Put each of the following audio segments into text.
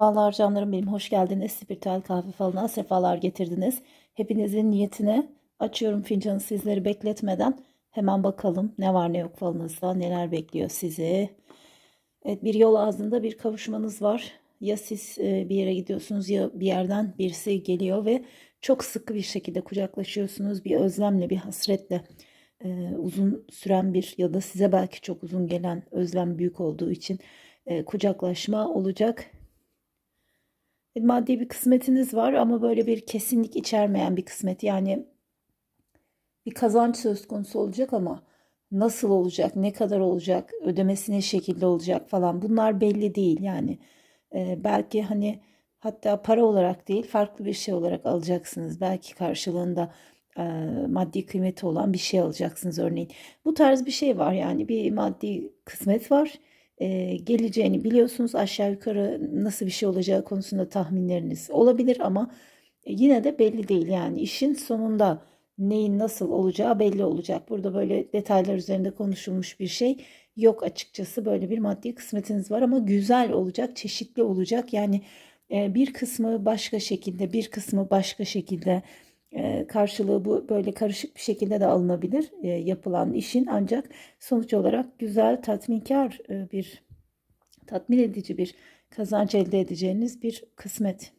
Merhabalar canlarım benim hoş geldiniz. Spiritüel kahve falına sefalar getirdiniz. Hepinizin niyetine açıyorum fincanı sizleri bekletmeden. Hemen bakalım ne var ne yok falınızda neler bekliyor sizi. Evet bir yol ağzında bir kavuşmanız var. Ya siz e, bir yere gidiyorsunuz ya bir yerden birisi geliyor ve çok sıkı bir şekilde kucaklaşıyorsunuz. Bir özlemle bir hasretle e, uzun süren bir ya da size belki çok uzun gelen özlem büyük olduğu için e, kucaklaşma olacak. Maddi bir kısmetiniz var ama böyle bir kesinlik içermeyen bir kısmet. Yani bir kazanç söz konusu olacak ama nasıl olacak, ne kadar olacak, ödemesi ne şekilde olacak falan bunlar belli değil. Yani e, belki hani hatta para olarak değil farklı bir şey olarak alacaksınız. Belki karşılığında e, maddi kıymeti olan bir şey alacaksınız örneğin. Bu tarz bir şey var yani bir maddi kısmet var e, geleceğini biliyorsunuz. Aşağı yukarı nasıl bir şey olacağı konusunda tahminleriniz olabilir ama yine de belli değil. Yani işin sonunda neyin nasıl olacağı belli olacak. Burada böyle detaylar üzerinde konuşulmuş bir şey yok açıkçası. Böyle bir maddi kısmetiniz var ama güzel olacak, çeşitli olacak. Yani e, bir kısmı başka şekilde, bir kısmı başka şekilde e, karşılığı bu böyle karışık bir şekilde de alınabilir e, yapılan işin ancak sonuç olarak güzel tatminkar e, bir tatmin edici bir kazanç elde edeceğiniz bir kısmet.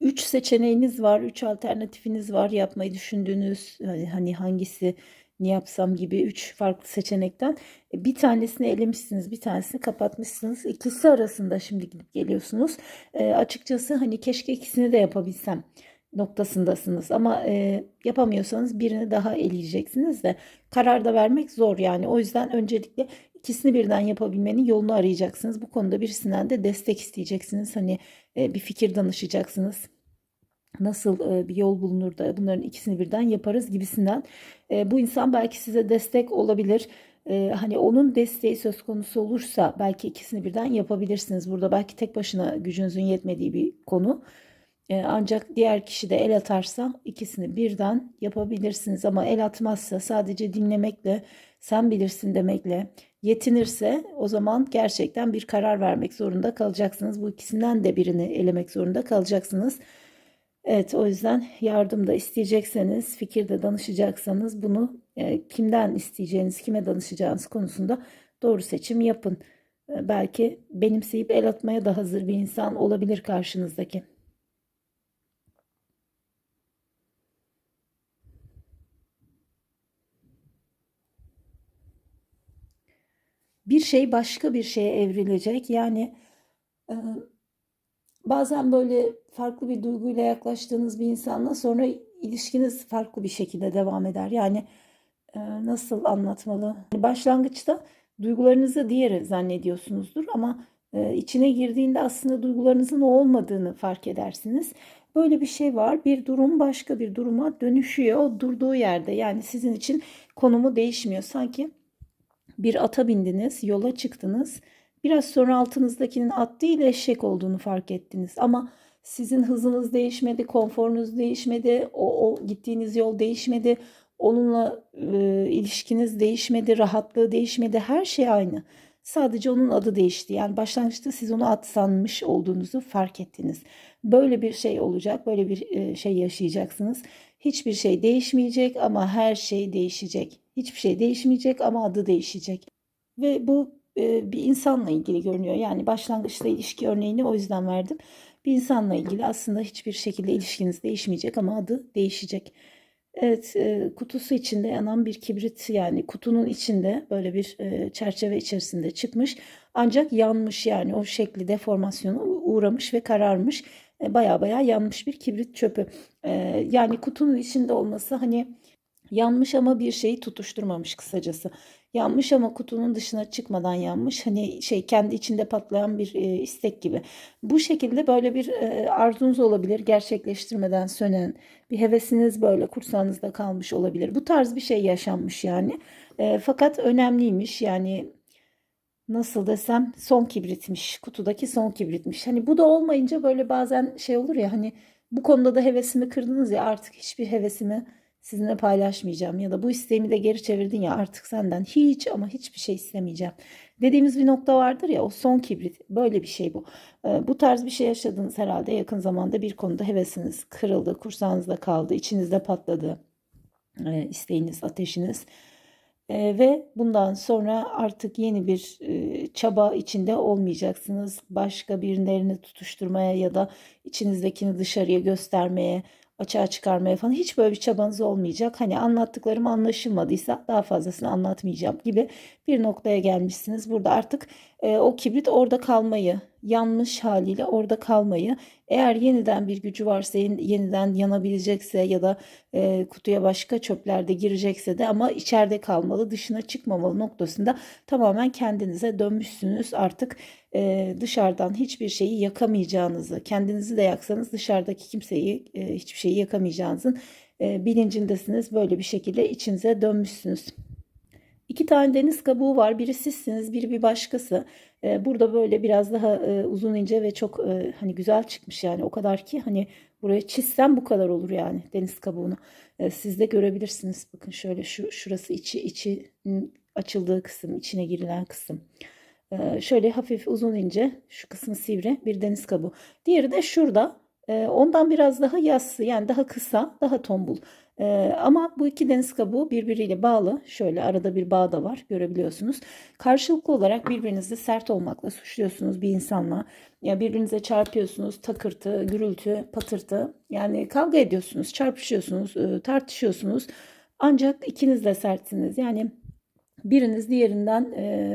Üç seçeneğiniz var, üç alternatifiniz var yapmayı düşündüğünüz hani hangisi ne yapsam gibi üç farklı seçenekten e, bir tanesini elemişsiniz, bir tanesini kapatmışsınız. İkisi arasında şimdi gidip geliyorsunuz. E, açıkçası hani keşke ikisini de yapabilsem noktasındasınız ama e, yapamıyorsanız birini daha eleyeceksiniz de karar da vermek zor yani. O yüzden öncelikle ikisini birden yapabilmenin yolunu arayacaksınız. Bu konuda birisinden de destek isteyeceksiniz. Hani e, bir fikir danışacaksınız nasıl e, bir yol bulunur da bunların ikisini birden yaparız gibisinden. E, bu insan belki size destek olabilir. E, hani onun desteği söz konusu olursa belki ikisini birden yapabilirsiniz. Burada belki tek başına gücünüzün yetmediği bir konu. Ancak diğer kişi de el atarsa ikisini birden yapabilirsiniz. Ama el atmazsa sadece dinlemekle, sen bilirsin demekle yetinirse o zaman gerçekten bir karar vermek zorunda kalacaksınız. Bu ikisinden de birini elemek zorunda kalacaksınız. Evet o yüzden yardım da isteyecekseniz, fikirde danışacaksanız bunu e, kimden isteyeceğiniz, kime danışacağınız konusunda doğru seçim yapın. E, belki benimseyip el atmaya da hazır bir insan olabilir karşınızdaki. Bir şey başka bir şeye evrilecek. Yani e, Bazen böyle farklı bir duyguyla yaklaştığınız bir insanla sonra ilişkiniz farklı bir şekilde devam eder. Yani e, nasıl anlatmalı? Başlangıçta duygularınızı diğeri zannediyorsunuzdur ama e, içine girdiğinde aslında duygularınızın o olmadığını fark edersiniz. Böyle bir şey var. Bir durum başka bir duruma dönüşüyor. O durduğu yerde yani sizin için konumu değişmiyor. Sanki bir ata bindiniz, yola çıktınız Biraz sonra altınızdakinin at değil eşek olduğunu fark ettiniz. Ama sizin hızınız değişmedi, konforunuz değişmedi, o, o gittiğiniz yol değişmedi, onunla e, ilişkiniz değişmedi, rahatlığı değişmedi, her şey aynı. Sadece onun adı değişti. Yani başlangıçta siz onu at sanmış olduğunuzu fark ettiniz. Böyle bir şey olacak, böyle bir e, şey yaşayacaksınız. Hiçbir şey değişmeyecek ama her şey değişecek. Hiçbir şey değişmeyecek ama adı değişecek. Ve bu bir insanla ilgili görünüyor. Yani başlangıçta ilişki örneğini o yüzden verdim. Bir insanla ilgili aslında hiçbir şekilde ilişkiniz değişmeyecek ama adı değişecek. Evet, kutusu içinde yanan bir kibrit yani kutunun içinde böyle bir çerçeve içerisinde çıkmış. Ancak yanmış yani o şekli deformasyona uğramış ve kararmış. Baya baya yanmış bir kibrit çöpü. Yani kutunun içinde olması hani yanmış ama bir şeyi tutuşturmamış kısacası. Yanmış ama kutunun dışına çıkmadan yanmış. Hani şey kendi içinde patlayan bir e, istek gibi. Bu şekilde böyle bir e, arzunuz olabilir. Gerçekleştirmeden sönen bir hevesiniz böyle kursağınızda kalmış olabilir. Bu tarz bir şey yaşanmış yani. E, fakat önemliymiş yani nasıl desem son kibritmiş. Kutudaki son kibritmiş. Hani bu da olmayınca böyle bazen şey olur ya hani bu konuda da hevesimi kırdınız ya artık hiçbir hevesimi sizinle paylaşmayacağım ya da bu isteğimi de geri çevirdin ya artık senden hiç ama hiçbir şey istemeyeceğim. Dediğimiz bir nokta vardır ya o son kibrit böyle bir şey bu. Ee, bu tarz bir şey yaşadınız herhalde yakın zamanda bir konuda hevesiniz kırıldı, kursağınızda kaldı, içinizde patladı e, isteğiniz, ateşiniz. E, ve bundan sonra artık yeni bir e, çaba içinde olmayacaksınız. Başka birilerini tutuşturmaya ya da içinizdekini dışarıya göstermeye, açığa çıkarmaya falan hiç böyle bir çabanız olmayacak. Hani anlattıklarım anlaşılmadıysa daha fazlasını anlatmayacağım gibi bir noktaya gelmişsiniz. Burada artık e, o kibrit orada kalmayı, yanmış haliyle orada kalmayı, eğer yeniden bir gücü varsa yeniden yanabilecekse ya da e, kutuya başka çöpler de girecekse de ama içeride kalmalı, dışına çıkmamalı noktasında tamamen kendinize dönmüşsünüz. Artık e, dışarıdan hiçbir şeyi yakamayacağınızı, kendinizi de yaksanız dışarıdaki kimseyi, e, hiçbir şeyi yakamayacağınızın e, bilincindesiniz. Böyle bir şekilde içinize dönmüşsünüz. İki tane deniz kabuğu var. Biri sizsiniz, biri bir başkası. Ee, burada böyle biraz daha e, uzun ince ve çok e, hani güzel çıkmış yani. O kadar ki hani buraya çizsem bu kadar olur yani deniz kabuğunu. Ee, siz de görebilirsiniz. Bakın şöyle şu şurası içi içi açıldığı kısım, içine girilen kısım. Ee, şöyle hafif uzun ince şu kısmı sivri bir deniz kabuğu. Diğeri de şurada. Ondan biraz daha yassı yani daha kısa, daha tombul. Ee, ama bu iki deniz kabuğu birbiriyle bağlı. Şöyle arada bir bağ da var görebiliyorsunuz. Karşılıklı olarak birbirinizi sert olmakla suçluyorsunuz bir insanla. Ya birbirinize çarpıyorsunuz, takırtı, gürültü, patırtı. Yani kavga ediyorsunuz, çarpışıyorsunuz, tartışıyorsunuz. Ancak ikiniz de sertsiniz. Yani biriniz diğerinden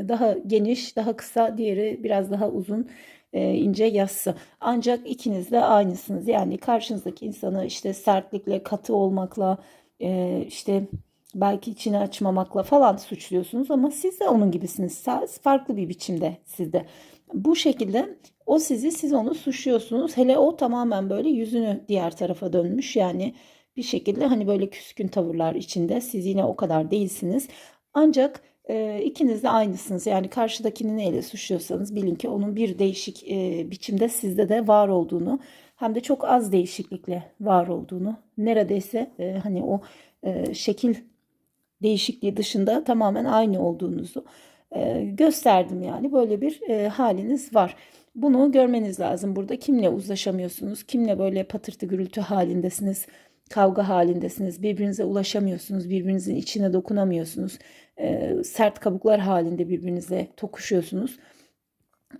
daha geniş, daha kısa, diğeri biraz daha uzun e, ince yassı. Ancak ikiniz de aynısınız. Yani karşınızdaki insanı işte sertlikle, katı olmakla, e, işte belki içini açmamakla falan suçluyorsunuz ama siz de onun gibisiniz. Farklı bir biçimde sizde. Bu şekilde o sizi siz onu suçluyorsunuz. Hele o tamamen böyle yüzünü diğer tarafa dönmüş. Yani bir şekilde hani böyle küskün tavırlar içinde. Siz yine o kadar değilsiniz. Ancak e, ikiniz de aynısınız. Yani karşıdakini neyle suçluyorsanız bilin ki onun bir değişik e, biçimde sizde de var olduğunu hem de çok az değişiklikle var olduğunu neredeyse e, hani o e, şekil değişikliği dışında tamamen aynı olduğunuzu e, gösterdim yani böyle bir e, haliniz var. Bunu görmeniz lazım burada kimle uzlaşamıyorsunuz kimle böyle patırtı gürültü halindesiniz kavga halindesiniz. Birbirinize ulaşamıyorsunuz. Birbirinizin içine dokunamıyorsunuz. E, sert kabuklar halinde birbirinize tokuşuyorsunuz.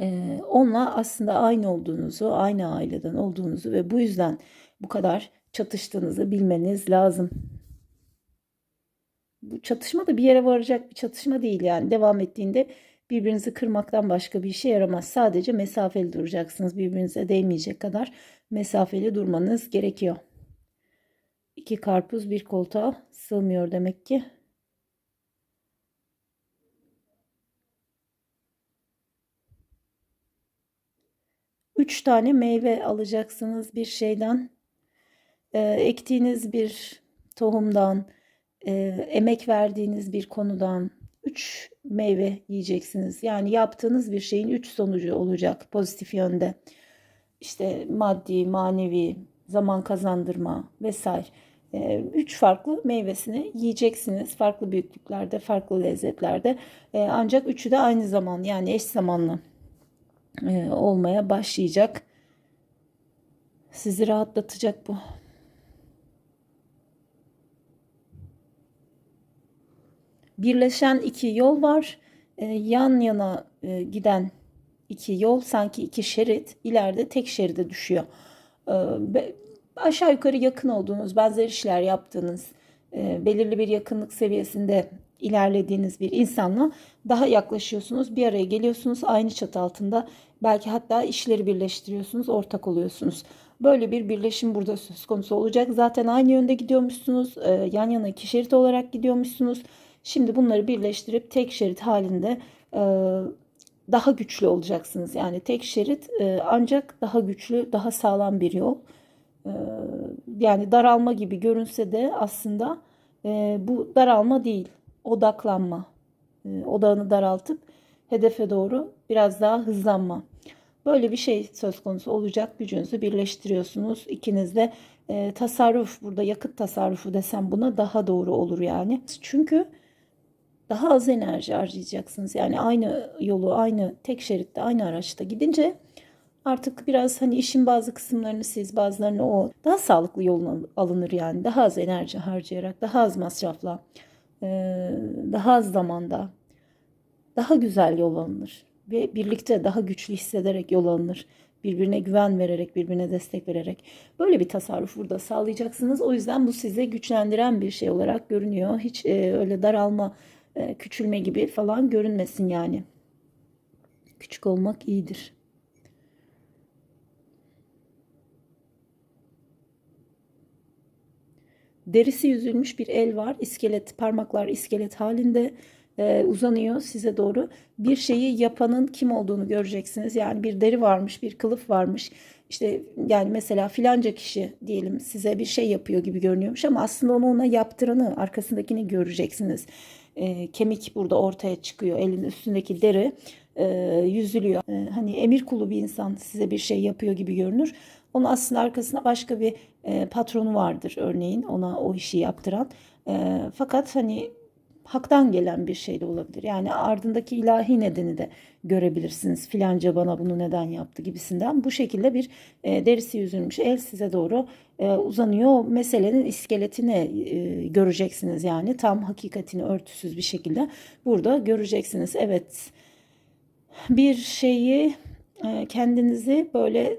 E, onunla aslında aynı olduğunuzu, aynı aileden olduğunuzu ve bu yüzden bu kadar çatıştığınızı bilmeniz lazım. Bu çatışma da bir yere varacak bir çatışma değil yani. Devam ettiğinde birbirinizi kırmaktan başka bir işe yaramaz. Sadece mesafeli duracaksınız. Birbirinize değmeyecek kadar mesafeli durmanız gerekiyor. İki karpuz bir koltuğa sığmıyor demek ki. Üç tane meyve alacaksınız bir şeyden. E, ektiğiniz bir tohumdan, e, emek verdiğiniz bir konudan üç meyve yiyeceksiniz. Yani yaptığınız bir şeyin üç sonucu olacak pozitif yönde. İşte maddi, manevi, zaman kazandırma vesaire. Ee, üç farklı meyvesini yiyeceksiniz. Farklı büyüklüklerde, farklı lezzetlerde. Ee, ancak üçü de aynı zaman yani eş zamanlı e, olmaya başlayacak. Sizi rahatlatacak bu. Birleşen iki yol var. Ee, yan yana e, giden iki yol sanki iki şerit ileride tek şeride düşüyor aşağı yukarı yakın olduğunuz, benzer işler yaptığınız, e, belirli bir yakınlık seviyesinde ilerlediğiniz bir insanla daha yaklaşıyorsunuz. Bir araya geliyorsunuz aynı çatı altında. Belki hatta işleri birleştiriyorsunuz, ortak oluyorsunuz. Böyle bir birleşim burada söz konusu olacak. Zaten aynı yönde gidiyormuşsunuz. E, yan yana iki şerit olarak gidiyormuşsunuz. Şimdi bunları birleştirip tek şerit halinde e, daha güçlü olacaksınız. Yani tek şerit e, ancak daha güçlü, daha sağlam bir yol. Yani daralma gibi görünse de aslında bu daralma değil, odaklanma. E, odağını daraltıp hedefe doğru biraz daha hızlanma. Böyle bir şey söz konusu olacak. Gücünüzü birleştiriyorsunuz. İkiniz de e, tasarruf burada yakıt tasarrufu desem buna daha doğru olur yani. Çünkü daha az enerji harcayacaksınız. Yani aynı yolu aynı tek şeritte aynı araçta gidince artık biraz hani işin bazı kısımlarını siz bazılarını o daha sağlıklı yolun alınır yani. Daha az enerji harcayarak daha az masrafla daha az zamanda daha güzel yol alınır. Ve birlikte daha güçlü hissederek yol alınır birbirine güven vererek, birbirine destek vererek böyle bir tasarruf burada sağlayacaksınız. O yüzden bu size güçlendiren bir şey olarak görünüyor. Hiç e, öyle daralma, e, küçülme gibi falan görünmesin yani. Küçük olmak iyidir. Derisi yüzülmüş bir el var. İskelet, parmaklar iskelet halinde e, uzanıyor size doğru. Bir şeyi yapanın kim olduğunu göreceksiniz. Yani bir deri varmış, bir kılıf varmış. İşte yani mesela filanca kişi diyelim size bir şey yapıyor gibi görünüyormuş ama aslında onu ona yaptıranı, arkasındakini göreceksiniz. E, kemik burada ortaya çıkıyor. Elin üstündeki deri e, yüzülüyor. E, hani emir kulu bir insan size bir şey yapıyor gibi görünür. Onun aslında arkasında başka bir e, patronu vardır örneğin ona o işi yaptıran. E, fakat hani haktan gelen bir şey de olabilir. Yani ardındaki ilahi nedeni de görebilirsiniz. Filanca bana bunu neden yaptı gibisinden. Bu şekilde bir e, derisi yüzülmüş el size doğru e, uzanıyor. O meselenin iskeletini e, göreceksiniz yani tam hakikatini örtüsüz bir şekilde burada göreceksiniz. Evet bir şeyi e, kendinizi böyle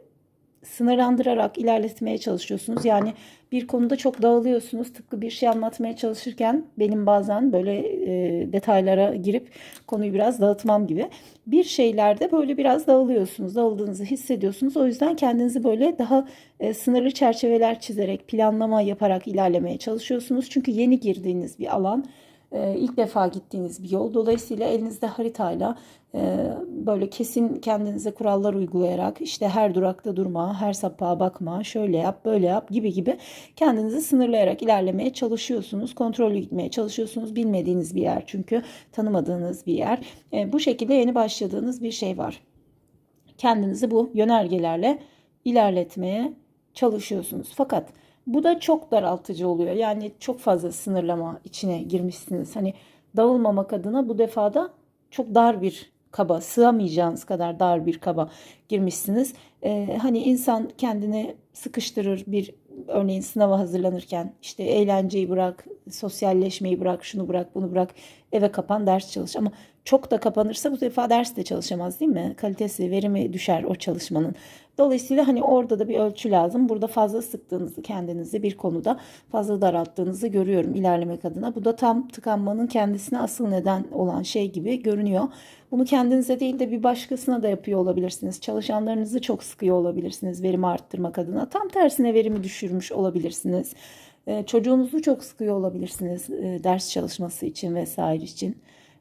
sınırlandırarak ilerletmeye çalışıyorsunuz. Yani bir konuda çok dağılıyorsunuz. Tıpkı bir şey anlatmaya çalışırken benim bazen böyle e, detaylara girip konuyu biraz dağıtmam gibi. Bir şeylerde böyle biraz dağılıyorsunuz. Dağıldığınızı hissediyorsunuz. O yüzden kendinizi böyle daha e, sınırlı çerçeveler çizerek, planlama yaparak ilerlemeye çalışıyorsunuz. Çünkü yeni girdiğiniz bir alan e, ilk defa gittiğiniz bir yol. Dolayısıyla elinizde haritayla e, böyle kesin kendinize kurallar uygulayarak işte her durakta durma, her sapağa bakma, şöyle yap, böyle yap gibi gibi kendinizi sınırlayarak ilerlemeye çalışıyorsunuz. Kontrollü gitmeye çalışıyorsunuz. Bilmediğiniz bir yer çünkü tanımadığınız bir yer. E, bu şekilde yeni başladığınız bir şey var. Kendinizi bu yönergelerle ilerletmeye çalışıyorsunuz. Fakat bu da çok daraltıcı oluyor. Yani çok fazla sınırlama içine girmişsiniz. Hani dağılmamak adına bu defada çok dar bir kaba, sığamayacağınız kadar dar bir kaba girmişsiniz. Ee, hani insan kendini sıkıştırır bir örneğin sınava hazırlanırken işte eğlenceyi bırak, sosyalleşmeyi bırak, şunu bırak, bunu bırak, eve kapan, ders çalış. Ama çok da kapanırsa bu defa ders de çalışamaz değil mi? Kalitesi, verimi düşer o çalışmanın. Dolayısıyla hani orada da bir ölçü lazım. Burada fazla sıktığınızı kendinizi bir konuda fazla daralttığınızı görüyorum ilerlemek adına. Bu da tam tıkanmanın kendisine asıl neden olan şey gibi görünüyor. Bunu kendinize değil de bir başkasına da yapıyor olabilirsiniz. Çalışanlarınızı çok sıkıyor olabilirsiniz verimi arttırmak adına. Tam tersine verimi düşürmüş olabilirsiniz. Ee, çocuğunuzu çok sıkıyor olabilirsiniz e, ders çalışması için vesaire için.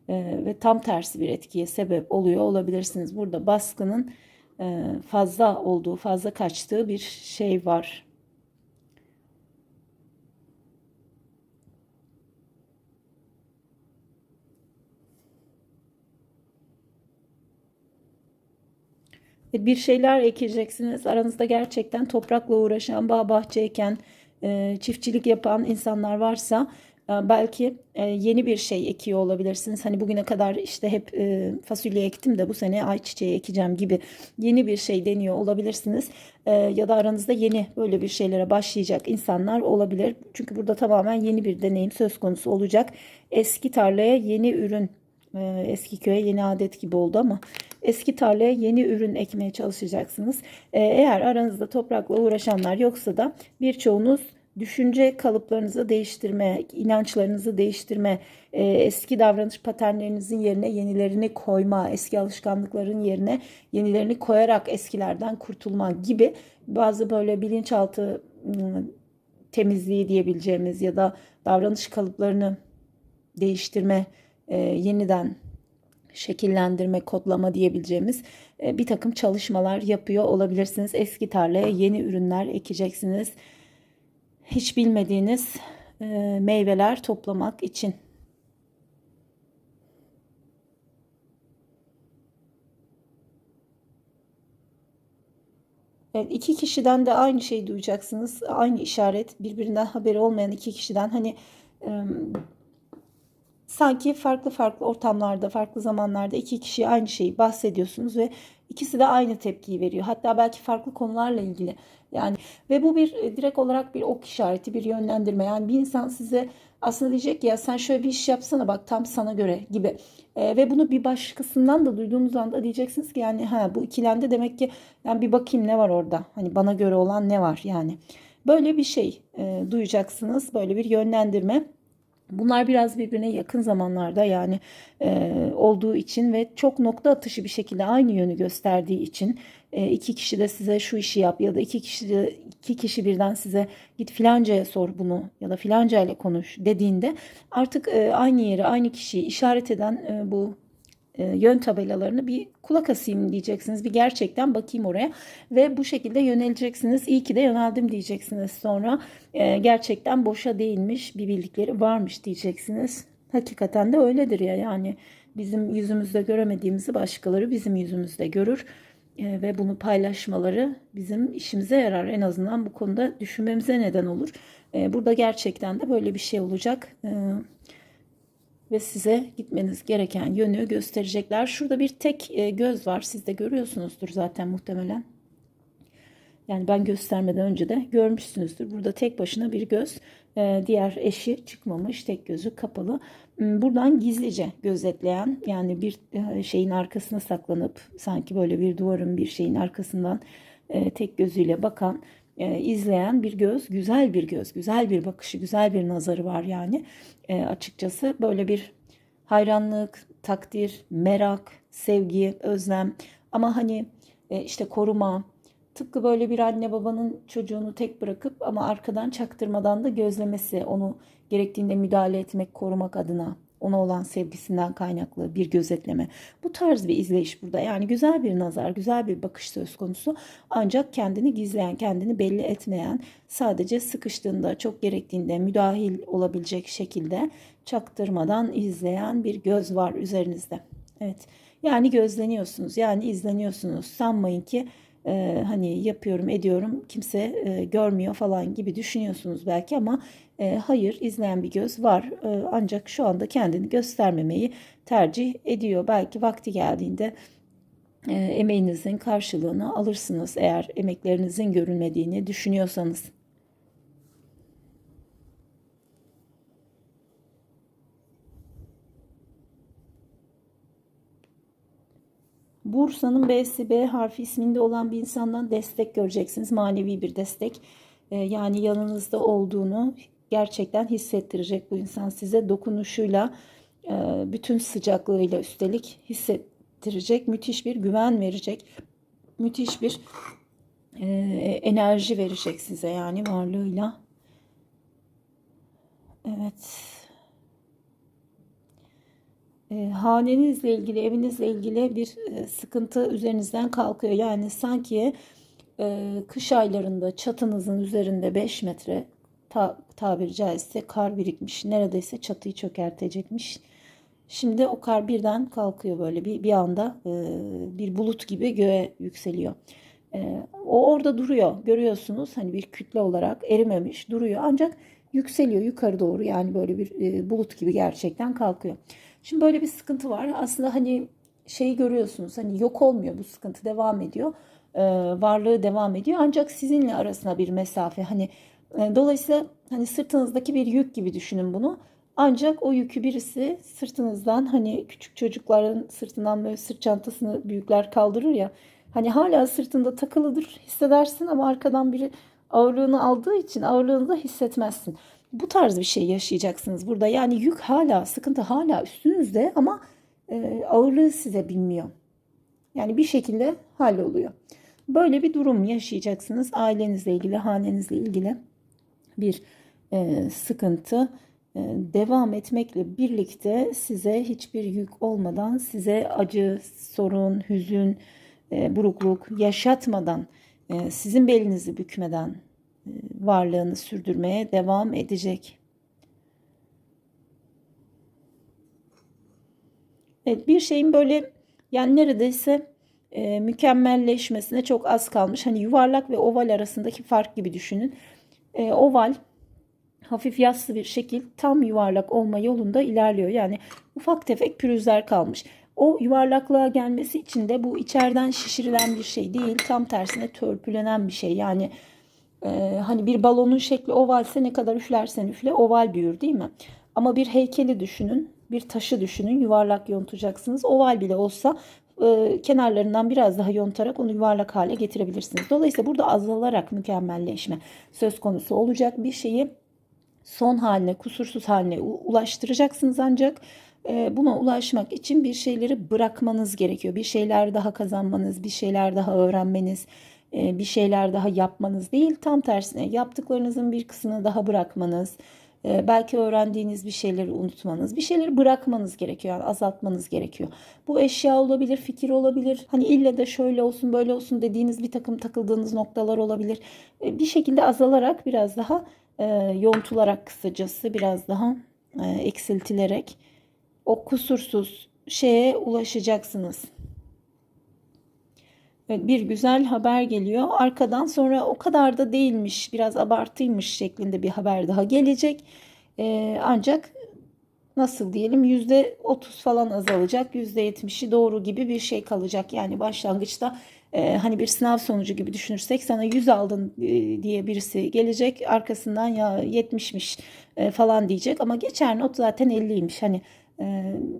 Ee, ve tam tersi bir etkiye sebep oluyor olabilirsiniz. Burada baskının e, fazla olduğu, fazla kaçtığı bir şey var. Bir şeyler ekeceksiniz. Aranızda gerçekten toprakla uğraşan, bağ bahçe eken, e, çiftçilik yapan insanlar varsa ee, belki e, yeni bir şey ekiyor olabilirsiniz. Hani bugüne kadar işte hep e, fasulye ektim de bu sene ayçiçeği ekeceğim gibi yeni bir şey deniyor olabilirsiniz. Ya da aranızda yeni böyle bir şeylere başlayacak insanlar olabilir. Çünkü burada tamamen yeni bir deneyim söz konusu olacak. Eski tarlaya yeni ürün, e, eski köye yeni adet gibi oldu ama eski tarlaya yeni ürün ekmeye çalışacaksınız. Ee, eğer aranızda toprakla uğraşanlar yoksa da birçoğunuz düşünce kalıplarınızı değiştirme, inançlarınızı değiştirme, e, eski davranış paternlerinizin yerine yenilerini koyma, eski alışkanlıkların yerine yenilerini koyarak eskilerden kurtulma gibi bazı böyle bilinçaltı temizliği diyebileceğimiz ya da davranış kalıplarını değiştirme, e, yeniden şekillendirme, kodlama diyebileceğimiz e, bir takım çalışmalar yapıyor olabilirsiniz. Eski tarlaya yeni ürünler ekeceksiniz hiç bilmediğiniz e, meyveler toplamak için. Evet, iki kişiden de aynı şeyi duyacaksınız. Aynı işaret. Birbirinden haberi olmayan iki kişiden hani sanki farklı farklı ortamlarda, farklı zamanlarda iki kişiye aynı şeyi bahsediyorsunuz ve ikisi de aynı tepkiyi veriyor. Hatta belki farklı konularla ilgili. Yani ve bu bir e, direkt olarak bir ok işareti, bir yönlendirme. Yani bir insan size aslında diyecek ki ya sen şöyle bir iş yapsana bak tam sana göre gibi. E, ve bunu bir başkasından da duyduğunuz anda diyeceksiniz ki yani ha bu ikilemde demek ki yani bir bakayım ne var orada. Hani bana göre olan ne var yani. Böyle bir şey e, duyacaksınız. Böyle bir yönlendirme. Bunlar biraz birbirine yakın zamanlarda yani e, olduğu için ve çok nokta atışı bir şekilde aynı yönü gösterdiği için e, iki kişi de size şu işi yap ya da iki kişi de, iki kişi birden size git filancaya sor bunu ya da filanca ile konuş dediğinde artık e, aynı yeri aynı kişiyi işaret eden e, bu yön tabelalarını bir kulak asayım diyeceksiniz. Bir gerçekten bakayım oraya ve bu şekilde yöneleceksiniz. İyi ki de yöneldim diyeceksiniz sonra. E, gerçekten boşa değilmiş bir bildikleri varmış diyeceksiniz. Hakikaten de öyledir ya yani bizim yüzümüzde göremediğimizi başkaları bizim yüzümüzde görür e, ve bunu paylaşmaları bizim işimize yarar. En azından bu konuda düşünmemize neden olur. Burada gerçekten de böyle bir şey olacak ve size gitmeniz gereken yönü gösterecekler. Şurada bir tek e, göz var. Siz de görüyorsunuzdur zaten muhtemelen. Yani ben göstermeden önce de görmüşsünüzdür. Burada tek başına bir göz. E, diğer eşi çıkmamış. Tek gözü kapalı. Hmm, buradan gizlice gözetleyen yani bir e, şeyin arkasına saklanıp sanki böyle bir duvarın bir şeyin arkasından tek gözüyle bakan izleyen bir göz, güzel bir göz, güzel bir bakışı, güzel bir nazarı var yani e, açıkçası. Böyle bir hayranlık, takdir, merak, sevgi, özlem ama hani e, işte koruma, tıpkı böyle bir anne babanın çocuğunu tek bırakıp ama arkadan çaktırmadan da gözlemesi, onu gerektiğinde müdahale etmek, korumak adına ona olan sevgisinden kaynaklı bir gözetleme. Bu tarz bir izleyiş burada. Yani güzel bir nazar, güzel bir bakış söz konusu. Ancak kendini gizleyen, kendini belli etmeyen, sadece sıkıştığında, çok gerektiğinde müdahil olabilecek şekilde çaktırmadan izleyen bir göz var üzerinizde. Evet. Yani gözleniyorsunuz, yani izleniyorsunuz. Sanmayın ki e, hani yapıyorum ediyorum kimse e, görmüyor falan gibi düşünüyorsunuz belki ama e, hayır izleyen bir göz var e, ancak şu anda kendini göstermemeyi tercih ediyor. Belki vakti geldiğinde e, emeğinizin karşılığını alırsınız eğer emeklerinizin görülmediğini düşünüyorsanız. Bursa'nın B'si B harfi isminde olan bir insandan destek göreceksiniz. Manevi bir destek. Ee, yani yanınızda olduğunu gerçekten hissettirecek bu insan size dokunuşuyla e, bütün sıcaklığıyla üstelik hissettirecek. Müthiş bir güven verecek. Müthiş bir e, enerji verecek size yani varlığıyla. Evet e, hanenizle ilgili, evinizle ilgili bir e, sıkıntı üzerinizden kalkıyor. Yani sanki e, kış aylarında çatınızın üzerinde 5 metre ta, tabiri caizse kar birikmiş. Neredeyse çatıyı çökertecekmiş. Şimdi o kar birden kalkıyor böyle bir, bir anda e, bir bulut gibi göğe yükseliyor. E, o orada duruyor görüyorsunuz hani bir kütle olarak erimemiş duruyor ancak yükseliyor yukarı doğru yani böyle bir e, bulut gibi gerçekten kalkıyor. Şimdi böyle bir sıkıntı var. Aslında hani şeyi görüyorsunuz hani yok olmuyor bu sıkıntı devam ediyor. Ee, varlığı devam ediyor ancak sizinle arasında bir mesafe hani e, dolayısıyla hani sırtınızdaki bir yük gibi düşünün bunu. Ancak o yükü birisi sırtınızdan hani küçük çocukların sırtından böyle sırt çantasını büyükler kaldırır ya. Hani hala sırtında takılıdır hissedersin ama arkadan biri ağırlığını aldığı için ağırlığını da hissetmezsin bu tarz bir şey yaşayacaksınız burada. Yani yük hala, sıkıntı hala üstünüzde ama e, ağırlığı size bilmiyor. Yani bir şekilde halloluyor. Böyle bir durum yaşayacaksınız. Ailenizle ilgili, hanenizle ilgili bir e, sıkıntı e, devam etmekle birlikte size hiçbir yük olmadan, size acı, sorun, hüzün, e, burukluk yaşatmadan, sizin belinizi bükmeden, varlığını sürdürmeye devam edecek. Evet bir şeyin böyle yani neredeyse e, mükemmelleşmesine çok az kalmış. Hani yuvarlak ve oval arasındaki fark gibi düşünün. E, oval hafif yassı bir şekil tam yuvarlak olma yolunda ilerliyor. Yani ufak tefek pürüzler kalmış. O yuvarlaklığa gelmesi için de bu içeriden şişirilen bir şey değil. Tam tersine törpülenen bir şey. Yani e, hani bir balonun şekli ovalse ne kadar üflersen üfle oval büyür değil mi? Ama bir heykeli düşünün. Bir taşı düşünün. Yuvarlak yontacaksınız. Oval bile olsa e, kenarlarından biraz daha yontarak onu yuvarlak hale getirebilirsiniz. Dolayısıyla burada azalarak mükemmelleşme söz konusu olacak. Bir şeyi son haline, kusursuz haline ulaştıracaksınız ancak buna ulaşmak için bir şeyleri bırakmanız gerekiyor. Bir şeyler daha kazanmanız, bir şeyler daha öğrenmeniz, e, bir şeyler daha yapmanız değil. Tam tersine yaptıklarınızın bir kısmını daha bırakmanız, e, belki öğrendiğiniz bir şeyleri unutmanız, bir şeyleri bırakmanız gerekiyor. Yani azaltmanız gerekiyor. Bu eşya olabilir, fikir olabilir. Hani ille de şöyle olsun, böyle olsun dediğiniz bir takım takıldığınız noktalar olabilir. Bir şekilde azalarak biraz daha yontularak kısacası biraz daha eksiltilerek o kusursuz şeye ulaşacaksınız. Evet, bir güzel haber geliyor. Arkadan sonra o kadar da değilmiş, biraz abartıymış şeklinde bir haber daha gelecek. Ee, ancak nasıl diyelim yüzde otuz falan azalacak, yüzde yetmişi doğru gibi bir şey kalacak. Yani başlangıçta e, hani bir sınav sonucu gibi düşünürsek sana 100 aldın e, diye birisi gelecek arkasından ya 70'miş e, falan diyecek ama geçer not zaten 50'ymiş. Hani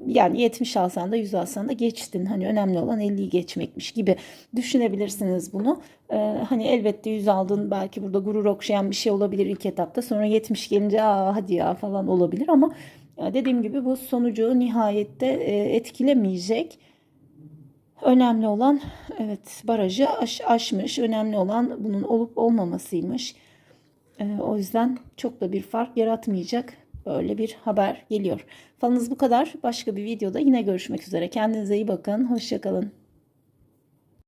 yani 70 alsan da 100 alsan da geçtin. Hani önemli olan 50'yi geçmekmiş gibi düşünebilirsiniz bunu. Hani elbette 100 aldın belki burada gurur okşayan bir şey olabilir ilk etapta. Sonra 70 gelince aa hadi ya falan olabilir ama dediğim gibi bu sonucu nihayette etkilemeyecek. Önemli olan evet barajı aş, aşmış. Önemli olan bunun olup olmamasıymış. O yüzden çok da bir fark yaratmayacak Böyle bir haber geliyor. Falınız bu kadar. Başka bir videoda yine görüşmek üzere. Kendinize iyi bakın. Hoşçakalın.